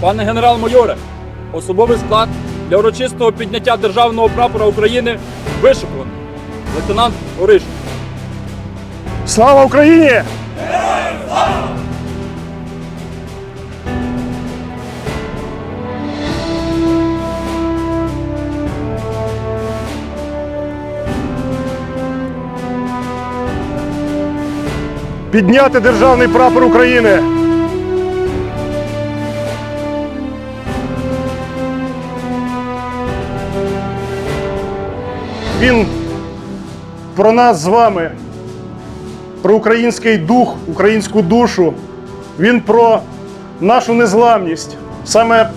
Пане генерал-майоре, особовий склад для урочистого підняття державного прапора України вишикуваний. Лейтенант Ориш. Слава Україні! Підняти державний прапор України. Він про нас з вами про український дух, українську душу. Він про нашу незламність. Саме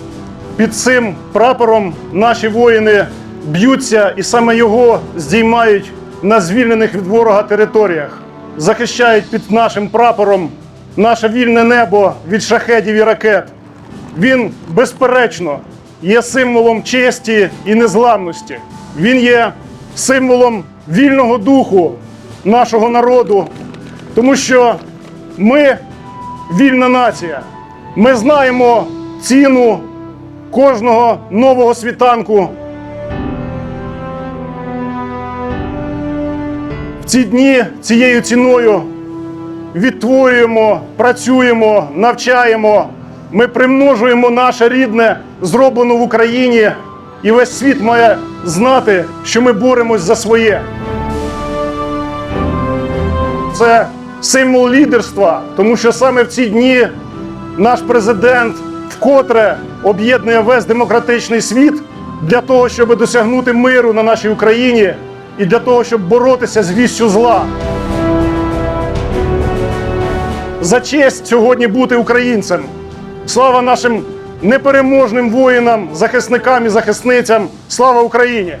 під цим прапором наші воїни б'ються, і саме його здіймають на звільнених від ворога територіях, захищають під нашим прапором наше вільне небо від шахедів і ракет. Він, безперечно, є символом честі і незламності. Він є символом вільного духу нашого народу, тому що ми вільна нація. Ми знаємо ціну кожного нового світанку. В ці дні цією ціною відтворюємо, працюємо, навчаємо. Ми примножуємо наше рідне, зроблено в Україні, і весь світ має знати, що ми боремось за своє. Це символ лідерства, тому що саме в ці дні наш президент вкотре об'єднує весь демократичний світ для того, щоб досягнути миру на нашій Україні і для того, щоб боротися з вістю зла. За честь сьогодні бути українцем. Слава нашим непереможним воїнам, захисникам і захисницям. Слава Україні!